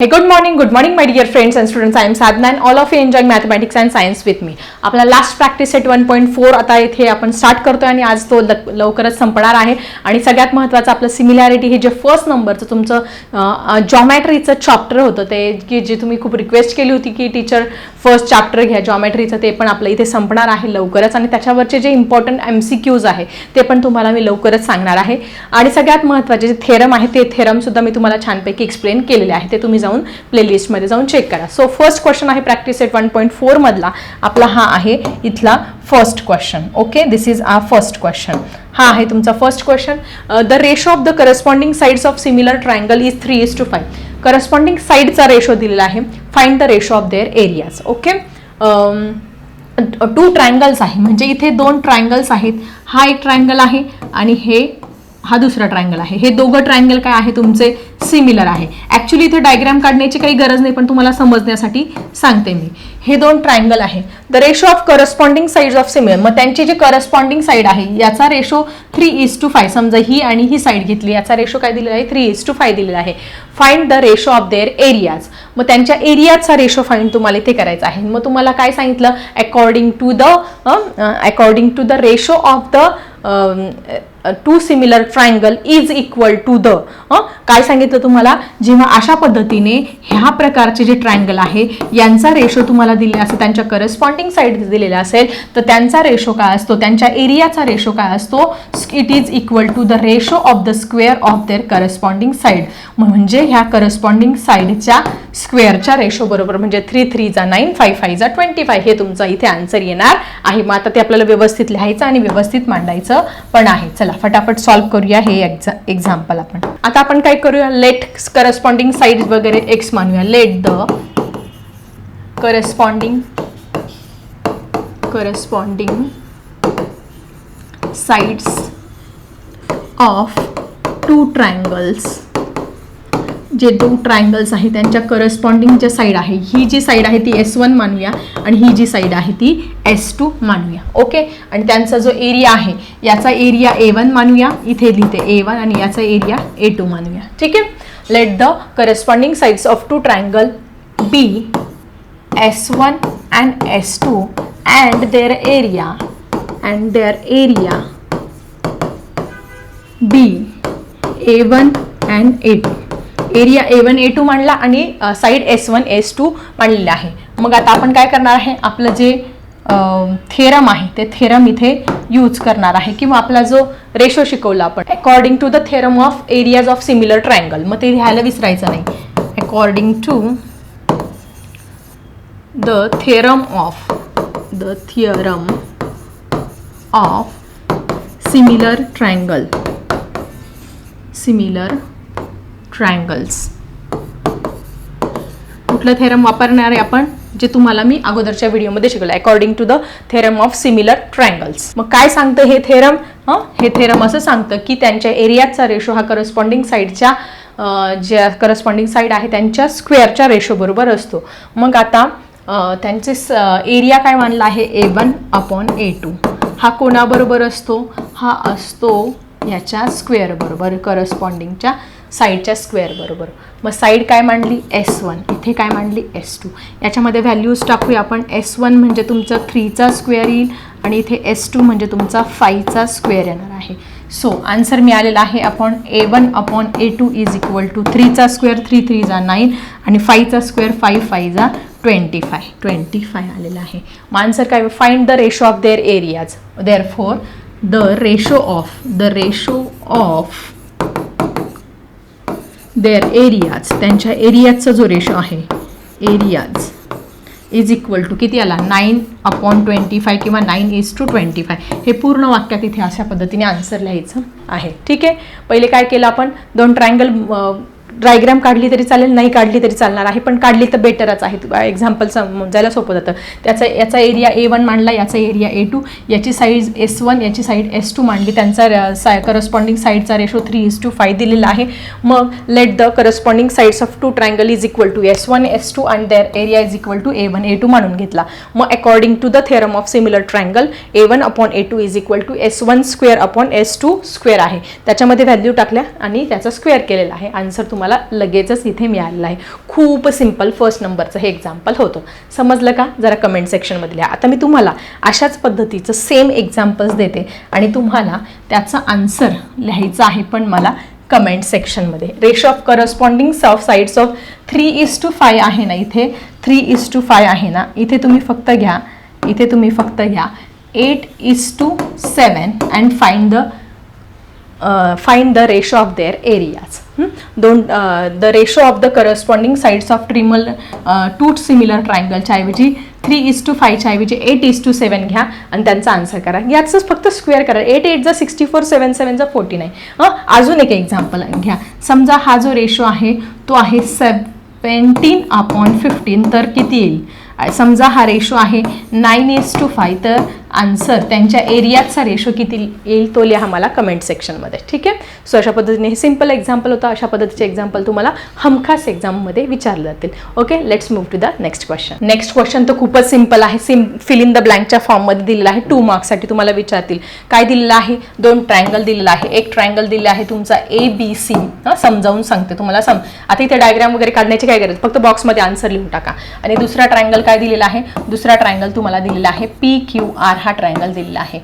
Hey, good morning, good morning, my dear friends and students. I am Sadhna and all of you enjoying mathematics and science with me. आपला last practice set one point four आता इथे आपण start करतोय आणि आज तो लवकरच संपणार आहे. आणि सगळ्यात महत्त्वाचं आपलं सिमिलॅरिटी हे जे फर्स्ट नंबरचं तुमचं जॉमॅट्रीचं चॅप्टर होतं ते की जे तुम्ही खूप रिक्वेस्ट केली होती की टीचर फर्स्ट चॅप्टर घ्या. जॉमॅट्रीचं ते पण आपलं इथे संपणार आहे लवकरच. आणि त्याच्यावरचे जे इम्पॉर्टंट एम सी क्यूज आहे ते पण तुम्हाला मी लवकरच सांगणार आहे. आणि सगळ्यात महत्त्वाचे जे थेरम आहे ते थेरम सुद्धा मी तुम्हाला छानपैकी एक्सप्लेन केलेले आहे. ते तुम्ही जाऊन प्लेलिस्टमध्ये जाऊन चेक करा. सो फर्स्ट क्वेश्चन आहे प्रॅक्टिस एट वन पॉईंट फोरमधला आपला हा आहे इथला first question okay this is a first question हा आहे तुमचा first question the ratio of the corresponding sides of similar triangle is three is to five corresponding साईडचा रेशो दिलेला आहे. Find the ratio of their areas okay two triangles आहे. म्हणजे इथे दोन ट्रायंगल्स आहेत. हा एक ट्रायंगल आहे आणि हे हा दुसरा ट्रायंगल आहे. हे दोघं ट्रायंगल काय आहे? तुमचे सिमिलर आहे. ॲक्च्युली इथे डायग्राम काढण्याची काही गरज नाही पण तुम्हाला समजण्यासाठी सांगते मी. हे दोन ट्रायंगल आहे. The ratio of corresponding side of similar मग त्यांची जी करस्पॉन्डिंग साईड आहे याचा ratio three is to five समजा ही आणि ही साईड घेतली याचा रेशो काय दिलेला आहे? थ्री इज टू फाय दिलेला आहे. Find the ratio of their areas मग त्यांच्या एरियाचा रेशो फाइंड तुम्हाला इथे करायचा आहे. मग तुम्हाला काय सांगितलं? According to the according to the ratio of the two similar triangle is equal to the काय सांगितलं तुम्हाला? जेव्हा अशा पद्धतीने ह्या प्रकारचे जे ट्रायंगल आहे यांचा रेशो तुम्हाला दिले असेल त्यांच्या करस्पॉन्डिंग साईड दिलेला असेल तर त्यांचा रेशो काय असतो? त्यांच्या एरियाचा रेशो काय असतो? It is equal to the ratio of the square of their corresponding side म्हणजे ह्या करस्पॉन्डिंग साईडच्या स्क्वेअरच्या रेशो बरोबर म्हणजे थ्री थ्रीचा नाईन फाय फायचा ट्वेंटी फाय हे तुमचं इथे आन्सर येणार आहे. मग आता ते आपल्याला व्यवस्थित लिहायचं आणि व्यवस्थित मांडायचं पण आहे. चला. फटाफट सॉल्व्ह करूया हे एक्झा एक्झाम्पल आपण. आता आपण काय करूया? लेट करस्पॉन्डिंग साईड वगैरे एक्स मानूया. Let the corresponding corresponding sides of two triangles जे दोन ट्रायंगल्स आहे त्यांच्या करस्पॉन्डिंग ज्या साईड आहे ही जी साईड आहे ती एस वन मानूया आणि ही जी साईड आहे ती एस टू मानूया. ओके आणि त्यांचा जो एरिया आहे याचा एरिया ए वन मानूया इथे लिहिते ए वन आणि याचा एरिया ए टू मानूया. ठीक आहे? Let the corresponding sides of two triangle be S one and S two and their area and their area be A one and A two area A one A two मांडला आणि side S one S two मांडलेला आहे. मग आता आपण काय करणार आहे? आपलं जे थेरम आहे ते थेरम इथे यूज करणार आहे. किंवा आपला जो रेशो शिकवला आपण according to the theorem of areas of similar triangle मग ते लिहायला विसरायचं नाही. According to the theorem of the theorem of similar triangle similar triangles कुठलं थेरम वापरणार आहे आपण? जे तुम्हाला मी अगोदरच्या व्हिडिओमध्ये शिकवलं. According to the theorem of similar triangles मग काय सांगतं हे थेरम हे? थेरम असं सांगतं की त्यांच्या एरियाचा रेशो हा करस्पॉन्डिंग साईडच्या ज्या करस्पॉन्डिंग साईड आहे त्यांच्या स्क्वेअरच्या रेशोबरोबर असतो. मग आता त्यांचे एरिया काय मानला आहे? A one upon A two हा कोणाबरोबर असतो? हा असतो याच्या स्क्वेअर बरोबर करस्पॉन्डिंगच्या साईडच्या स्क्वेअर बरोबर. मग साईड काय मांडली? एस वन इथे काय मांडली? एस टू याच्यामध्ये व्हॅल्यूज टाकूया आपण. एस वन म्हणजे तुमचं थ्रीचा स्क्वेअर येईल आणि इथे एस टू म्हणजे तुमचा फाईव्हचा स्क्वेअर येणार आहे. सो आन्सर मिळालेला आहे आपण. A one upon A two is equal to थ्रीचा square three थ्रीचा नाईन आणि फाईव्हचा स्क्वेअर फाईव्ह फाईव्हचा ट्वेंटी फाय ट्वेंटी फाय आलेला आहे. मग आन्सर काय? Find the ratio of their areas therefore the ratio of the ratio of their areas त्यांच्या एरियाजचा जो रेशो आहे एरियाज इज इक्वल टू किती आला? नाईन अपॉन ट्वेंटी फाय किंवा nine is to twenty five हे पूर्ण वाक्यात इथे अशा पद्धतीने आन्सर लिहायचं आहे. ठीक आहे? पहिले काय केलं आपण? दोन ट्रायंगल डायग्राम काढली तरी चालेल नाही काढली तरी चालणार आहे पण काढली तर बेटरच आहे. एक्झाम्पल समजायला सोपं जातं. त्याचा याचा एरिया ए वन मांडला याचा एरिया ए टू याची साईज एस वन याची साईड एस टू मांडली त्यांचा साय करस्पॉन्डिंग साईडचा ratio three is to five दिलेला आहे. मग let the corresponding sides of two triangle is equal to S one S two and their area is equal to A one A two मानून घेतला. मग according to the theorem of similar triangle A one upon A two is equal to S one square upon S two square आहे. त्याच्यामध्ये value टाकल्या आणि त्याचा square केलेला आहे. आन्सर तुम्हाला तुम्हाला लगेचच इथे मिळालेलं आहे. खूप सिंपल फर्स्ट नंबरचं हे एक्झाम्पल होतं. समजलं का? जरा कमेंट सेक्शनमध्ये लिहा आता मी तुम्हाला अशाच पद्धतीचं सेम एक्झाम्पल्स देते आणि तुम्हाला त्याचं आन्सर लिहायचं आहे पण मला कमेंट सेक्शनमध्ये ratio of corresponding of sides of three is to five आहे ना इथे? थ्री इज टू फाय आहे ना? इथे तुम्ही फक्त घ्या. इथे तुम्ही फक्त घ्या. Eight is to seven and find the find the ratio of their areas दोन the ratio of the corresponding sides of ट्रिमल two similar ट्रायंगलच्या ऐवजी थ्री इज टू फायच्या ऐवजी एट इज टू सेवन घ्या आणि त्यांचा आन्सर करा. याचंच फक्त स्क्वेअर करा. एट एट जा सिक्स्टी फोर सेवन सेवन जा फोर्टी नाईन अजून एक एक्झाम्पल घ्या. समजा हा जो रेशो आहे तो आहे सेवन्टीन अपॉन फिफ्टीन तर किती येईल? समजा हा रेशो आहे नाईन इज टू फाय तर आन्सर त्यांच्या एरियाचा रेशो किती येईल तो लिहा मला कमेंट सेक्शनमध्ये ठीक आहे? सो अशा पद्धतीने हे सिंपल एक्झाम्पल होतं. अशा पद्धतीचे एक्झाम्पल तुम्हाला हमखास एक्झाममध्ये विचारले जातील. Okay let's move to the next question next question तर खूपच सिंपल आहे. सिम फिल इन द ब्लँकच्या फॉर्ममध्ये दिलेला आहे. टू मार्क्ससाठी तुम्हाला विचारतील. काय दिलेलं आहे? दोन ट्रायंगल दिलेला आहे. एक ट्रायंगल दिलेला आहे. तुमचा ए बी सी समजावून सांगते तुम्हाला. सम आता इथे डायग्राम वगैरे काढण्याची काय गरज? फक्त बॉक्समध्ये आन्सर लिहून टाका. आणि दुसरा ट्रायंगल काय दिलेला आहे? दुसरा ट्रायंगल तुम्हाला दिलेला आहे. पी क्यू आर हा ट्रायंगल दिलेला आहे.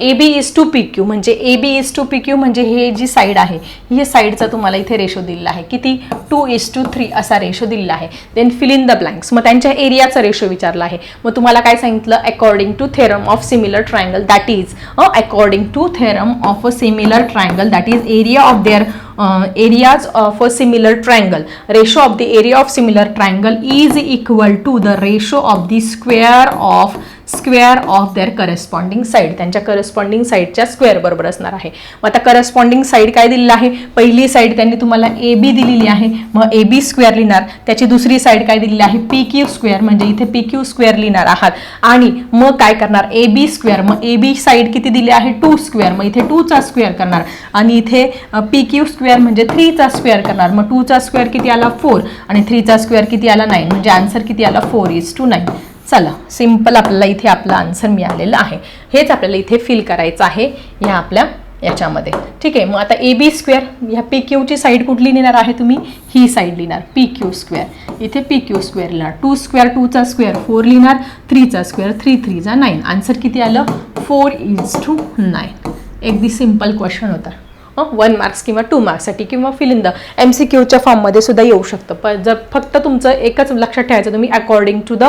A B is to P Q म्हणजे A B is to P Q म्हणजे हे जी साईड आहे ही साईडचा तुम्हाला इथे रेशो दिलेला आहे. किती? टू इज टू थ्री असा रेशो दिलेला आहे. Then fill in the blanks मग त्यांच्या एरियाचा रेशो विचारला आहे. मग तुम्हाला काय सांगितलं? According to theorem of similar triangle that is according to theorem of a similar triangle that is area of their areas of a similar triangle. Ratio of the area of similar triangle is equal to the ratio of the square of square of their corresponding side त्यांच्या corresponding साईडच्या square बरोबर असणार आहे. मग आता corresponding side काय दिलेलं आहे? पहिली साईड त्यांनी तुम्हाला ए बी दिलेली आहे. मग ए बी स्क्वेअर लिहिणार. त्याची दुसरी साईड काय दिलेली आहे? पी क्यू स्क्वेअर म्हणजे इथे पी क्यू स्क्वेअर लिहिणार आहात. आणि मग काय करणार? ए बी स्क्वेअर मग ए बी साईड किती दिली आहे? टू स्क्वेअर मग इथे टूचा स्क्वेअर करणार. आणि इथे पी क्यू स्क्वेअर स्क्वेअर म्हणजे थ्रीचा स्क्वेअर करणार. मग टूचा स्क्वेअर किती आला? फोर आणि थ्रीचा स्क्वेअर किती आला? नाईन म्हणजे आन्सर किती आला? फोर इज टू नाईन चला सिंपल आपल्याला इथे आपला आन्सर मिळालेला आहे. हेच आपल्याला इथे फिल करायचं आहे ह्या आपल्या याच्यामध्ये. ठीक आहे मग आता ए बी स्क्वेअर ह्या पी क्यूची साईड कुठली लिहिणार आहे तुम्ही? ही साईड लिहिणार. पी क्यू स्क्वेअर इथे पी क्यू स्क्वेअर लिहिणार. टू स्क्वेअर टूचा स्क्वेअर फोर लिहिणार. थ्रीचा स्क्वेअर थ्री थ्रीचा नाईन आन्सर किती आलं? फोर इज टू नाईन अगदी सिंपल क्वेश्चन होता. वन मार्क्स किंवा टू मार्क्ससाठी किंवा fill in the M C क्यूच्या फॉर्ममध्ये सुद्धा येऊ शकतं. पण जर फक्त तुमचं एकच लक्षात ठेवायचं तुम्ही according to the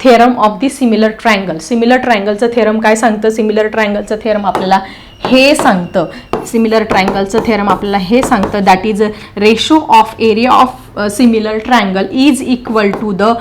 theorem of the similar triangle similar ट्रायंगलचं theorem काय सांगतं? सिमिलर ट्रायंगलचं थेरम आपल्याला हे सांगतं. सिमिलर ट्रायंगलचं थेरम आपल्याला हे सांगतं. That is ratio of area of similar triangle is equal to the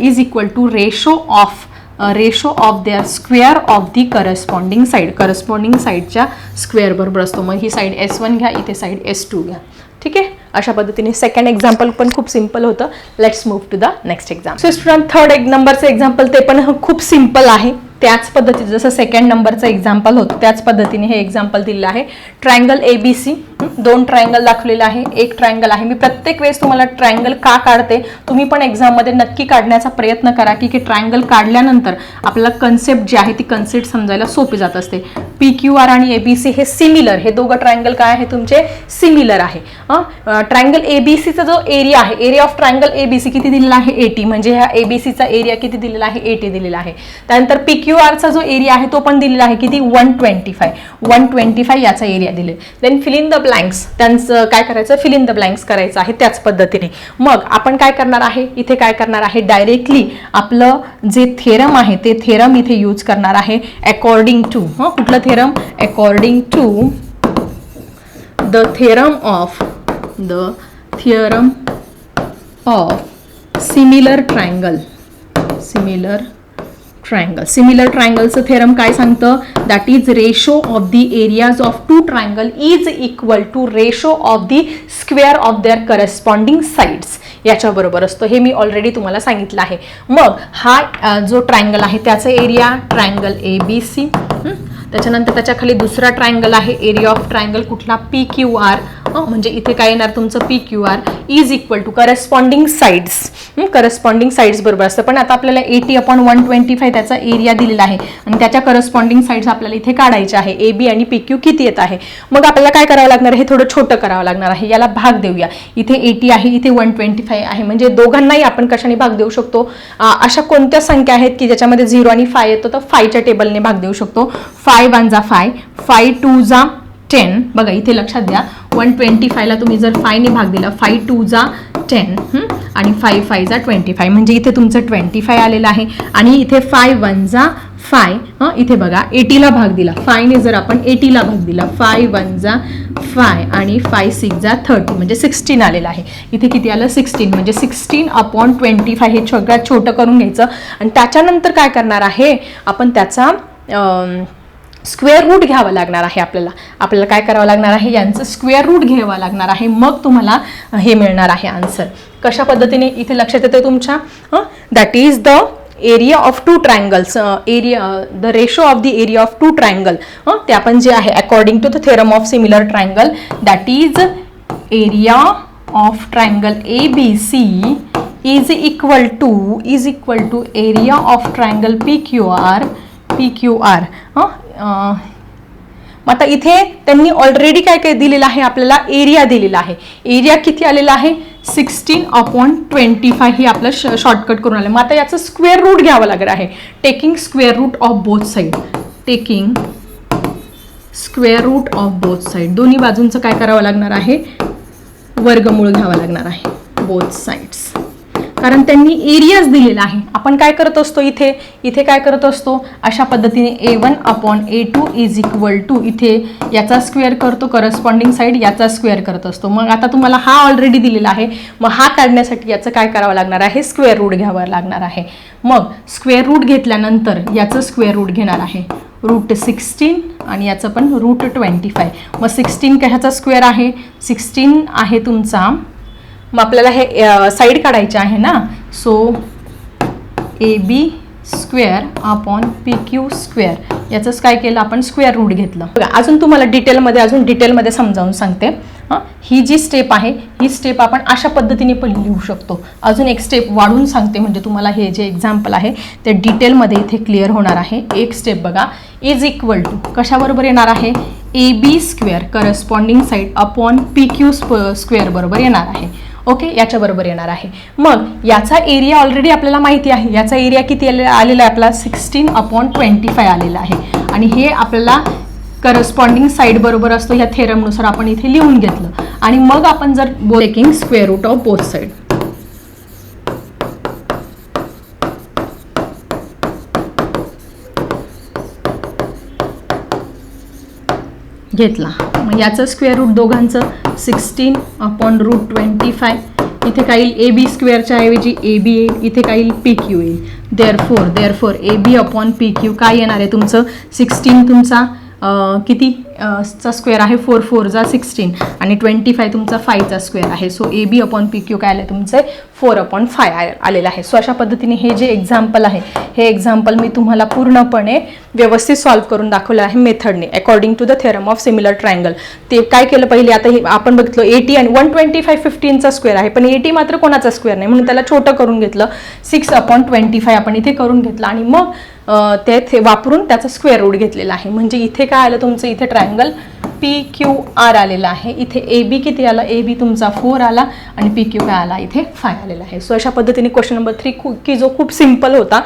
is equal to ratio of ratio of their square of the corresponding side corresponding साईडच्या स्क्वेअर बरोबर असतो. मग ही साईड एस वन घ्या इथे side S to घ्या. ठीक आहे? अशा पद्धतीने सेकंड एक्झाम्पल पण खूप सिंपल होतं. Let's move to the next exam so student third एक नंबरचं एक्झाम्पल ते पण खूप सिंपल आहे. त्याच पद्धतीचं जसं सेकंड नंबरचं एक्झाम्पल होतं त्याच पद्धतीने हे एक्झाम्पल दिलेलं आहे. ट्रायंगल ए बी सी दोन ट्रायंगल दाखवलेलं आहे एक ट्रायंगल आहे. मी प्रत्येक वेळेस तुम्हाला ट्रायंगल का काढते तुम्ही पण एक्झाममध्ये नक्की काढण्याचा प्रयत्न करा की ट्रायंगल काढल्यानंतर आपल्याला कन्सेप्ट जी आहे ती कन्सेप्ट समजायला सोपी जात असते. पी क्यू आर आणि ए बी सी हे सिमिलर हे दोघं ट्रायंगल काय आहे तुमचे सिमिलर आहे. ट्रायंगल ए बी सीचा जो एरिया आहे area of triangle A B C किती दिलेला आहे एटी म्हणजे ह्या ए बी सीचा एरिया किती दिलेला आहे एटी दिलेला आहे. त्यानंतर पी क्यू क्यू आरचा जो एरिया आहे तो पण दिलेला आहे किती? One twenty five one twenty five याचा एरिया दिले then fill in the blanks त्यांचं काय करायचं? फिल इन द ब्लँक्स करायचं आहे त्याच पद्धतीने. मग आपण काय करणार आहे? इथे काय करणार आहे? डायरेक्टली आपलं जे थेरम आहे ते थेरम इथे यूज करणार आहे. अकॉर्डिंग टू हं कुठलं theorem according to the theorem of the theorem of similar triangle similar triangle similar ट्रायंगलचं theorem काय सांगतं? That is ratio of the areas of two triangle is equal to ratio of the square of their corresponding sides याच्याबरोबर असतो. हे मी already तुम्हाला सांगितलं आहे. मग हा जो ट्रायंगल आहे त्याचा area triangle A B C त्याच्यानंतर त्याच्याखाली दुसरा ट्रायंगल आहे एरिया ऑफ ट्रायंगल कुठला? पी क्यू आर म्हणजे इथे काय येणार तुमचं? P Q R is equal to corresponding sides corresponding sides बरोबर असतं. पण आता आपल्याला eighty upon one twenty five त्याचा एरिया दिलेला आहे. आणि त्याच्या करस्पॉन्डिंग साईड्स आपल्याला इथे काढायचे आहे. ए बी आणि पी क्यू किती येत आहे? मग आपल्याला काय करावं लागणार? हे थोडं छोटं करावं लागणार आहे. याला भाग देऊया. इथे एटी आहे इथे वन ट्वेंटी फाय आहे. म्हणजे दोघांनाही आपण कशाने भाग देऊ शकतो? अशा कोणत्या संख्या आहेत की ज्याच्यामध्ये झिरो आणि फाय येतो? तर फायच्या टेबलने भाग देऊ शकतो. फाय वन जा फाय फाय टू जा टेन बघा इथे लक्षात द्या. वन ट्वेंटी फायला तुम्ही जर फायने भाग दिला फाय टू जा टेन आणि फाय फाय जा ट्वेंटी फाय म्हणजे इथे तुमचं ट्वेंटी फाय आलेलं आहे. आणि इथे फाय वन जा फाय हं? इथे बघा एटीला भाग दिला. फायने जर आपण एटीला भाग दिला फाय वन जा फाय आणि फाय सिक्स जा थर्टी म्हणजे सिक्स्टीन आलेलं आहे. इथे किती आलं? सिक्स्टीन म्हणजे सिक्स्टीन अपॉन ट्वेंटी फाय हे सगळ्यात छोटं करून घ्यायचं. आणि त्याच्यानंतर काय करणार आहे? आपण त्याचा स्क्वेअर रूट घ्यावं लागणार आहे आपल्याला. आपल्याला काय करावं लागणार आहे? यांचं स्क्वेअर रूट घ्यावं लागणार आहे. मग तुम्हाला हे मिळणार आहे आन्सर. कशा पद्धतीने? इथे लक्षात येतं तुमच्या? That is the area of two triangles area the ratio of the area of two triangle ते आपण जे आहे according to the theorem of similar triangle that is area of triangle A B C is equal to is equal to area of triangle P Q R P Q R आता इथे त्यांनी already काय काय दिलेलं आहे? आपल्याला area दिलेला आहे. एरिया किती आलेला आहे? सिक्स्टीन अपॉन ट्वेंटी फाय ही आपलं श शॉर्टकट करून आलं मग आता याचं स्क्वेअर रूट घ्यावं लागणार आहे. Taking square root of both side taking square root of both side दोन्ही बाजूंचं काय करावं लागणार आहे? वर्गमूळ घ्यावा लागणार आहे. बोथ साईड्स कारण त्यांनी एरियाज दिलेला आहे. आपण काय करत असतो इथे? इथे काय करत असतो? अशा पद्धतीने A one upon A two is equal to इथे याचा स्क्वेअर करतो करस्पॉन्डिंग साईड याचा स्क्वेअर करत असतो. मग आता तुम्हाला हा ऑलरेडी दिलेला आहे. मग हा काढण्यासाठी याचं काय करावं लागणार आहे? स्क्वेअर रूट घ्यावं लागणार आहे. मग स्क्वेअर रूट घेतल्यानंतर याचं स्क्वेअर रूट घेणार आहे. रूट सिक्स्टीन आणि याचं पण रूट ट्वेंटी फाय मग सिक्स्टीन कशाचा स्क्वेअर आहे? सिक्स्टीन आहे तुमचा मग आपल्याला हे साईड काढायचे आहे ना? So A B square upon P Q square याचंच काय केलं? आपण स्क्वेअर रूट घेतलं. बघा अजून तुम्हाला डिटेलमध्ये अजून डिटेलमध्ये समजावून सांगते. हां? ही जी स्टेप आहे ही स्टेप आपण अशा पद्धतीने पण लिहू शकतो. अजून एक स्टेप वाढून सांगते म्हणजे तुम्हाला हे जे एक्झाम्पल आहे ते डिटेलमध्ये इथे क्लिअर होणार आहे. एक स्टेप बघा. इज इक्वल टू कशाबरोबर येणार आहे? A B square corresponding side upon P Q square बरोबर येणार आहे. ओके? याच्याबरोबर येणार आहे. मग याचा एरिया ऑलरेडी आपल्याला माहिती आहे. याचा एरिया किती आलेला आहे? आपला सिक्स्टीन अपॉन ट्वेंटी फाय आलेला आहे. आणि हे आपल्याला करस्पॉन्डिंग साईड बरोबर असतो. ह्या थेरमनुसार आपण इथे लिहून घेतलं. आणि मग आपण जर taking square root of both side घेतला. मग याचं स्क्वेअर रूट दोघांचं sixteen upon root twenty five इथे काय येईल ए बी स्क्वेअरच्या ऐवजी ए बी येईल. इथे काय येईल पी क्यू येईल. Therefore therefore A B upon P Q काय येणार आहे तुमचं? सिक्स्टीन तुमचा किती चा स्क्वेअर आहे? फोर फोरचा सिक्स्टीन आणि ट्वेंटी फाय तुमचा फायचा स्क्वेअर आहे. So A B upon P Q काय आलं तुमचं? फोर अपॉन फाय आलेलं आहे. सो अशा पद्धतीने हे जे एक्झाम्पल आहे हे एक्झाम्पल मी तुम्हाला पूर्णपणे व्यवस्थित सॉल्व्ह करून दाखवलं आहे मेथडने according to the theorem of similar triangle ते काय केलं पहिले? आता हे आपण बघितलं एटी आणि वन ट्वेंटी फाय फिफ्टीनचा स्क्वेअर आहे. पण एटी मात्र कोणाचा स्क्वेअर नाही? म्हणून त्याला छोटं करून घेतलं. सिक्स अपॉन ट्वेंटी फाय आपण इथे करून घेतलं. आणि मग ते थे वापरून त्याचा स्क्वेअर रूट घेतलेला आहे. म्हणजे इथे काय आलं तुमचं? इथे ट्रायंगल पी क्यू आर आलेला आहे. इथे ए बी किती आला? ए बी तुमचा फोर आला. आणि पी क्यू काय आला? इथे फाय आलेला आहे. सो अशा पद्धतीने क्वेश्चन नंबर थ्री की जो खूप सिंपल होता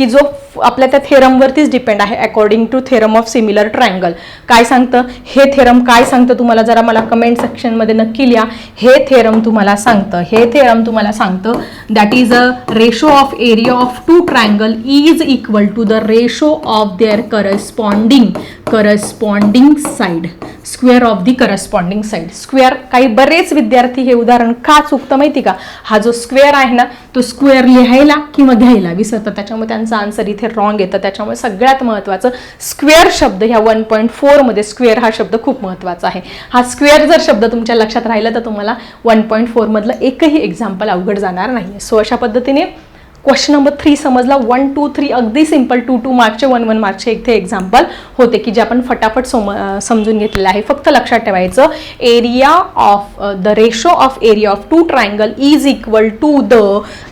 की जो आपल्या त्या थेरमवरतीच डिपेंड आहे according to theorem of similar triangle काय सांगतं? हे थेरम काय सांगतं तुम्हाला? जरा मला कमेंट सेक्शनमध्ये नक्की लिहा. हे थेरम तुम्हाला सांगतं. हे थेरम तुम्हाला सांगतं that is a ratio of area of two triangle is equal to the ratio of their corresponding corresponding side square of the corresponding side square काही बरेच विद्यार्थी हे उदाहरण का चुकतं माहिती का? हा जो स्क्वेअर आहे ना तो स्क्वेअर लिहायला किंवा घ्यायला विसरतं. त्याच्यामुळे त्यांचा आन्सर इथे रॉंग येतं. त्याच्यामुळे सगळ्यात महत्त्वाचं स्क्वेअर शब्द ह्या वन पॉईंट फोरमध्ये स्क्वेअर हा शब्द खूप महत्त्वाचा आहे. हा स्क्वेअर जर शब्द तुमच्या लक्षात राहिला तर तुम्हाला वन पॉईंट फोरमधलं एकही एक्झाम्पल अवघड जाणार नाही सो अशा पद्धतीने क्वेश्चन नंबर थ्री समजला. वन टू थ्री अगदी सिंपल टू टू मार्कचे वन वन मार्कचे इथे एक्झाम्पल होते की जे आपण फटाफट सोम समजून घेतलेलं आहे. फक्त लक्षात ठेवायचं. Area of the ratio of area of two triangle is equal to the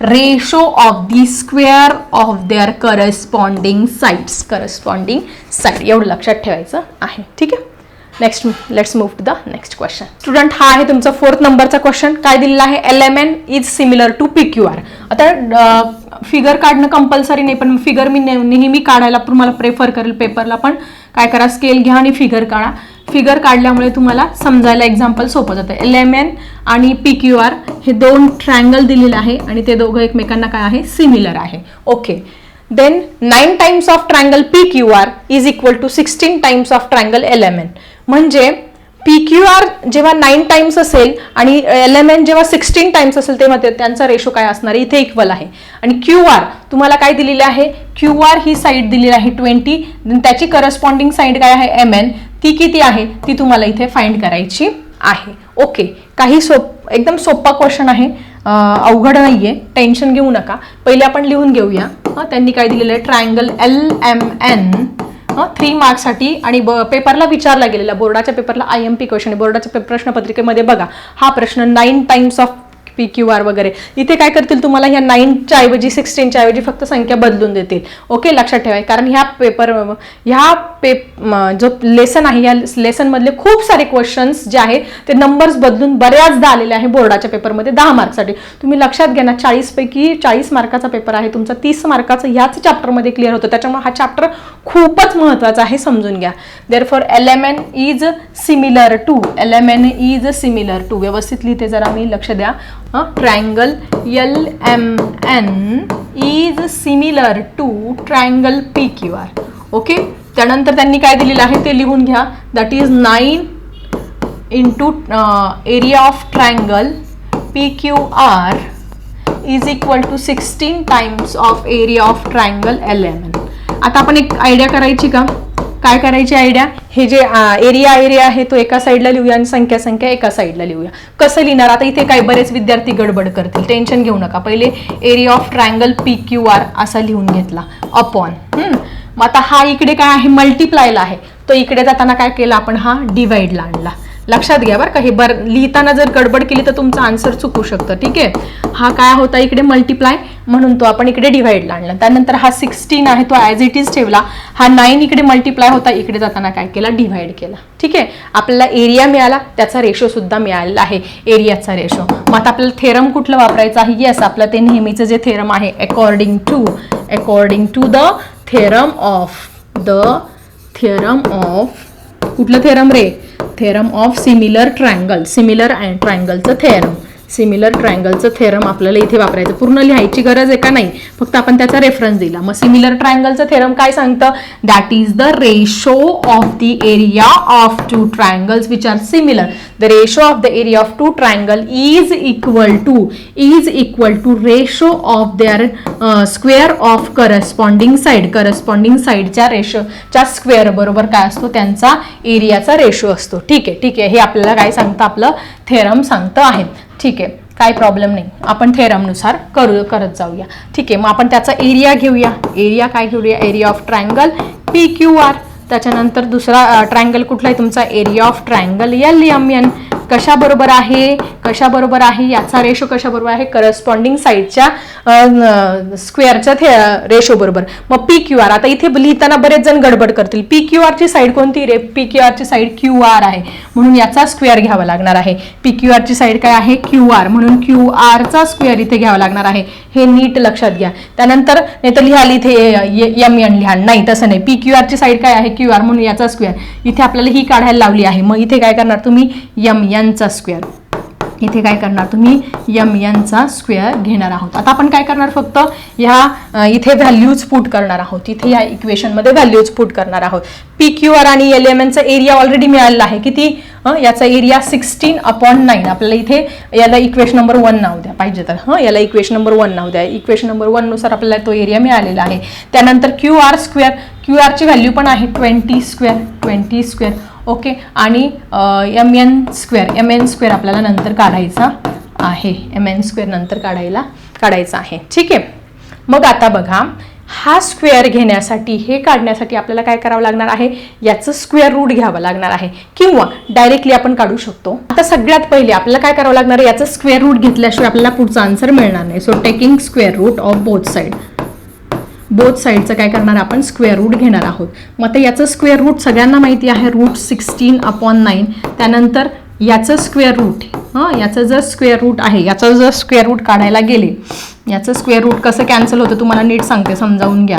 ratio of the square of their corresponding sides corresponding side एवढं लक्षात ठेवायचं आहे. ठीक आहे? Next let's move to the next question student हा आहे तुमचा fourth नंबरचा क्वेश्चन काय दिलेला आहे? L M N is similar to P Q R आता फिगर काढणं कंपल्सरी नाही पण फिगर मी नेहमी काढायला तुम्हाला प्रेफर करेल पेपरला पण काय करा स्केल घ्या आणि फिगर काढा. फिगर काढल्यामुळे तुम्हाला समजायला एक्झाम्पल सोपं जातं. एल एम एन आणि पी क्यू आर हे दोन ट्रायंगल दिलेलं आहे आणि ते दोघं एकमेकांना काय आहे? सिमिलर आहे. Okay then nine times of triangle P Q R is equal to sixteen times of triangle L M N म्हणजे पी क्यू आर जेव्हा नाईन टाइम्स असेल आणि एल एम एन जेव्हा सिक्स्टीन टाइम्स असेल तेव्हा त्यांचा रेशो काय असणार आहे? इथे इक्वल आहे. आणि क्यू आर तुम्हाला काय दिलेलं आहे? क्यू आर ही साईड दिलेली आहे ट्वेंटी त्याची करस्पॉन्डिंग साईड काय आहे? एम एन ती किती आहे? ती तुम्हाला इथे फाइंड करायची आहे. ओके काही सोप एकदम सोपा क्वेश्चन आहे. अवघड अवघड नाहीये. टेन्शन घेऊ नका. पहिले आपण लिहून घेऊया. त्यांनी काय दिलेलं आहे? Triangle L M N three मार्क्ससाठी आणि ब पेपरला विचारला गेलेला बोर्डाच्या पेपरला आय एम पी क्वेश्चन बोर्डाच्या प्रश्नपत्रिकेमध्ये बघा हा प्रश्न nine times of P Q R वगैरे. इथे काय करतील तुम्हाला ह्या नाईनच्या ऐवजी सिक्स्टीनच्या ऐवजी फक्त संख्या बदलून देतील. ओके लक्षात ठेवा कारण ह्या पेपर ह्या पे जो लेसन आहे या लेसनमधले खूप सारे क्वेश्चन्स जे आहेत ते नंबर्स बदलून बऱ्याचदा आलेले आहे बोर्डाच्या पेपरमध्ये दहा मार्कसाठी तुम्ही लक्षात घ्या ना चाळीसपैकी चाळीस मार्काचा पेपर आहे तुमचा. तीस मार्काचं ह्याच चॅप्टरमध्ये क्लिअर होतं. त्याच्यामुळे हा चॅप्टर खूपच महत्त्वाचा आहे समजून घ्या. Therefore L M N is similar to L M N is similar to व्यवस्थित लिहिते जरा मी लक्ष द्या. Triangle L M N is similar to triangle P Q R okay त्यानंतर त्यांनी काय दिलेलं आहे ते लिहून घ्या. That is nine into area of triangle P Q R is equal to sixteen times of area of triangle L M N आता आपण एक आयडिया करायची का? काय करायची आयडिया हे जे एरिया एरिया आहे तो एका साईडला लिहूया आणि संख्या संख्या एका साईडला लिहूया. कसं लिहिणार? आता इथे काय बरेच विद्यार्थी गडबड करतील. टेन्शन घेऊ नका. पहिले area of triangle P Q R असा लिहून घेतला. अपॉन मग आता हा इकडे काय आहे? मल्टिप्लायला आहे. तो इकडे जाताना काय केला आपण? हा डिवाइडला आणला. लक्षात घ्या बरं का. हे बर लिहिताना जर गडबड केली तर तुमचं आन्सर चुकू शकतं. ठीक आहे? हा काय होता? इकडे मल्टिप्लाय म्हणून तो आपण इकडे डिव्हाइडला आणला. त्यानंतर हा सिक्स्टीन आहे तो ॲज इट इज ठेवला. हा नाईन इकडे मल्टिप्लाय होता. इकडे जाताना काय केला? डिव्हाइड केला. ठीक आहे? आपल्याला एरिया मिळाला. त्याचा रेशोसुद्धा मिळालेला आहे. एरियाचा रेशो मग आता आपल्याला थेरम कुठलं वापरायचं आहे? येस आपलं ते नेहमीचं जे थेरम आहे according to according to the theorem of the theorem of कुठलं theorem ray? Theorem of similar triangle similar and ट्रायंगलचं theorem similar ट्रायंगलचं थेरम आपल्याला इथे वापरायचं. पूर्ण लिहायची गरज आहे का नाही? फक्त आपण त्याचा रेफरन्स दिला. मग सिमिलर ट्रायंगलचं थेरम काय सांगतं? That is the ratio of the area of two triangles which are similar the ratio of the area of two triangle is equal to is equal to ratio of their square of corresponding side corresponding साईडच्या रेशोच्या square बरोबर काय असतो? त्यांचा एरियाचा ratio असतो. ठीक आहे ठीक आहे. हे आपल्याला काय सांगतं? आपलं थेरम सांगतं आहे. ठीक आहे काय प्रॉब्लेम नाही. आपण थेरमनुसार करू करत जाऊया. ठीक आहे मग आपण त्याचा एरिया घेऊया. एरिया काय घेऊया? Area of triangle P Q R त्याच्यानंतर दुसरा ट्रायंगल कुठला आहे? तुमचा area of triangle L M N कशाबरोबर आहे कशाबरोबर आहे याचा रेशो कशा बरोबर आहे करस्पॉन्डिंग साईडच्या स्क्वेअरच्या थे रेशो बरोबर. मग पी क्यू आर आता इथे लिहिताना बरेच जण गडबड करतील. पी क्यू आरची साईड कोणती? रे पी क्यू आरची साईड क्यू आर आहे. म्हणून याचा स्क्वेअर घ्यावा लागणार आहे. पी क्यू आरची साईड काय आहे? क्यू आर म्हणून क्यू आरचा स्क्वेअर इथे घ्यावा लागणार आहे. हे नीट लक्षात घ्या. त्यानंतर नाही तर लिहाल इथे एम एन लिहाल. नाही तसं नाही. पी क्यू आरची साईड काय आहे? क्यू आर म्हणून याचा स्क्वेअर इथे आपल्याला ही काढायला लावली आहे. मग इथे काय करणार तुम्ही? यम यांचा स्क्वेअर इथे काय करणार तुम्ही? यम यांचा स्क्वेअर घेणार आहोत. आता आपण काय करणार फक्त? ह्या इथे व्हॅल्यूज पुट करणार आहोत. इथे या इक्वेशनमध्ये व्हॅल्यूज पुट करणार आहोत. पी क्यू आर आणि एल एम एनचा एरिया ऑलरेडी मिळालेला आहे. किती? याचा एरिया सिक्स्टीन अपॉन नाईन आपल्याला इथे याला इक्वेशन नंबर वन नाव द्या. पाहिजे तर. हं याला इक्वेशन नंबर वन नाव द्या. इक्वेशन नंबर वननुसार आपल्याला तो एरिया मिळालेला आहे. त्यानंतर क्यू आर स्क्वेअर क्यू आरची व्हॅल्यू पण आहे twenty square twenty square okay. आणि M N square M N square आपल्याला नंतर काढायचा आहे. एम एन स्क्वेअर नंतर काढायला काढायचा आहे. ठीक आहे? मग आता बघा हा स्क्वेअर घेण्यासाठी हे काढण्यासाठी आपल्याला काय करावं लागणार आहे? याचं स्क्वेअर रूट घ्यावं लागणार आहे. किंवा डायरेक्टली आपण काढू शकतो. आता सगळ्यात पहिले आपल्याला काय करावं लागणार आहे? याचं स्क्वेअर रूट घेतल्याशिवाय आपल्याला पुढचा आन्सर मिळणार नाही. So taking square root of both side both साईडचं काय करणार आपण? स्क्वेअर रूट घेणार आहोत. मग आता याचं स्क्वेअर रूट सगळ्यांना माहिती आहे रूट सिक्स्टीन अपॉन नाईन त्यानंतर याचं स्क्वेअर रूट हां याचं जर स्क्वेअर रूट आहे याचं जर स्क्वेअर रूट काढायला गेले याचं स्क्वेअर रूट कसं कॅन्सल होतं तुम्हाला नीट सांगते समजावून घ्या.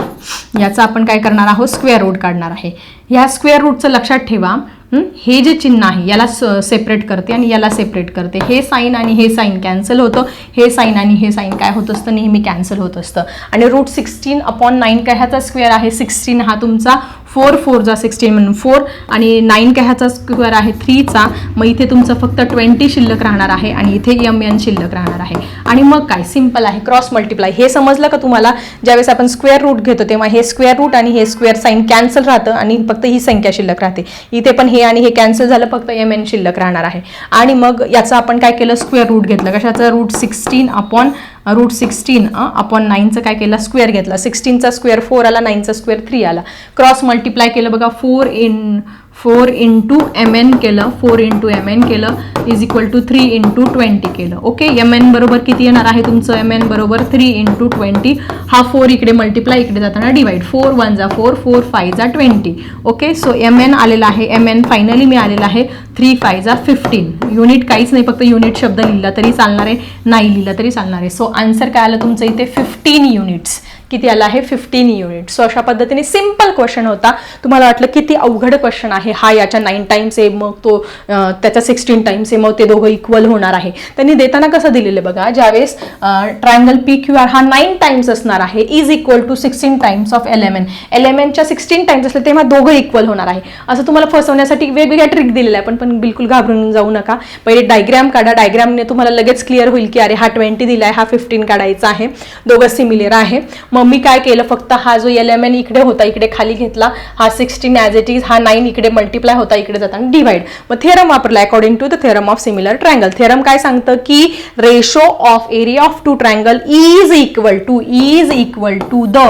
याचं आपण काय करणार आहोत? स्क्वेअर रूट काढणार आहे. ह्या स्क्वेअर रूटचं लक्षात ठेवा. हे? जे चिन्ह आहे याला सेपरेट करते आणि याला सेपरेट करते. हे साईन आणि हे साईन कॅन्सल होतं. हे साईन आणि हे साईन काय होत असतं? नेहमी कॅन्सल होत असतं. आणि रूट सिक्स्टीन अपॉन नाईन काय ह्याचा स्क्वेअर आहे? सिक्स्टीन हा तुमचा फोर फोरचा सिक्स्टीन म्हणून फोर आणि नाईन काय ह्याचा स्क्वेअर आहे थ्रीचा मग इथे तुमचं फक्त ट्वेंटी शिल्लक राहणार आहे आणि इथे एम एन शिल्लक राहणार आहे. आणि मग काय? सिंपल आहे. क्रॉस मल्टिप्लाय हे समजलं का तुम्हाला? ज्यावेळेस आपण स्क्वेअर रूट घेतो तेव्हा हे स्क्वेअर रूट आणि हे स्क्वेअर साईन कॅन्सल राहतं आणि फक्त ही संख्या शिल्लक राहते. इथे पण हे आणि हे कॅन्सल झालं फक्त एम एन शिल्लक राहणार आहे. आणि मग याचं आपण काय केलं? स्क्वेअर रूट घेतलं. कशाचं? Root sixteen upon root sixteen upon नाईनचं काय केलं? स्क्वेअर घेतला. सिक्स्टीनचा स्क्वेअर फोर आला नाईनचा स्क्वेअर थ्री आला. क्रॉस मल्टिप्लाय केलं बघा four in four into M N केलं फोर इंटू एम एन केलं is equal to three into twenty केलं. ओके एम एन बरोबर किती येणार आहे तुमचं? एम एन बरोबर थ्री इंटू ट्वेंटी हा फोर इकडे मल्टिप्लाय इकडे जाताना डिवाइड फोर वन जा फोर फोर फाय जा twenty okay so M N आलेला आहे. एम एन फायनली मी आलेला आहे. थ्री फाय जा फिफ्टीन युनिट काहीच नाही फक्त युनिट शब्द लिहिला तरी चालणार आहे नाही लिहिलं तरी चालणार आहे. सो आन्सर काय आलं तुमचं इथे? फिफ्टीन युनिट्स किती आला आहे? फिफ्टीन युनिट सो अशा पद्धतीने सिंपल क्वेश्चन होता. तुम्हाला वाटलं किती अवघड क्वेश्चन आहे? हा याच्या नाईन टाईम्स आहे मग तो त्याचा सिक्स्टीन टाईम्स आहे मग ते दोघं इक्वल होणार आहे. त्यांनी देताना कसं दिलेलं बघा? ज्यावेळेस ट्रायंगल पी क्यू आर हा नाईन टाईम्स असणार आहे is equal to sixteen times of L M N एलेमेनच्या N L M sixteen times असले तेव्हा दोघं इक्वल होणार आहे. असं तुम्हाला फसवण्यासाठी वेगवेगळ्या ट्रिक दिलेल्या आहे पण पण बिलकुल घाबरून जाऊ नका. पहिले डायग्राम काढा. डायग्रामने तुम्हाला लगेच क्लिअर होईल की अरे हा ट्वेंटी दिला आहे हा फिफ्टीन काढायचा आहे. दोघं सिमिलर आहे. मग मी काय केलं? फक्त हा जो एल एम एन इकडे होता इकडे खाली घेतला. हा सिक्स्टीन ॲज इट इज हा नाईन इकडे मल्टिप्लाय होता इकडे जाता आणि डिवाइड मग थेरम वापरला according to the theorem of similar triangle theorem काय सांगतं की ratio of area of two triangle is equal to is equal to the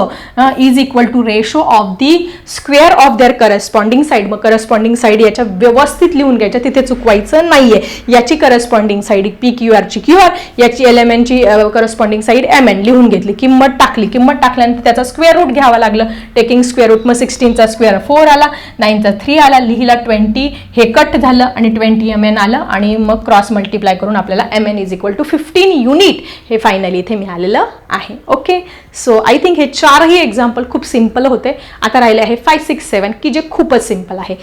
is equal to ratio of the square of their corresponding side मग corresponding side याच्या व्यवस्थित लिहून घ्यायच्या तिथे चुकवायचं नाहीये. याची करस्पॉन्डिंग साईड पी क्यू आरची क्यू आर याची एल एम एनची करस्पॉन्डिंग साईड एम एन लिहून घेतली किंमत टाकली. किंमत टाकल्यानंतर त्याचा स्क्वेअर रूट घ्यावा लागलं. टेकिंग स्क्वेअर रूट मग सिक्स्टीनचा स्क्वेअर फोर आला नाईनचा थ्री आला लिहिला ट्वेंटी हे कट झालं आणि ट्वेंटी एम एन आलं आणि मग क्रॉस मल्टिप्लाय करून आपल्याला M N is equal to fifteen unit हे फायनली इथे मिळालेलं आहे. ओके सो आय थिंक हे चारही एक्झाम्पल खूप सिंपल होते. आता राहिले आहे फाय सिक्स सेवन की जे खूपच सिंपल आहे.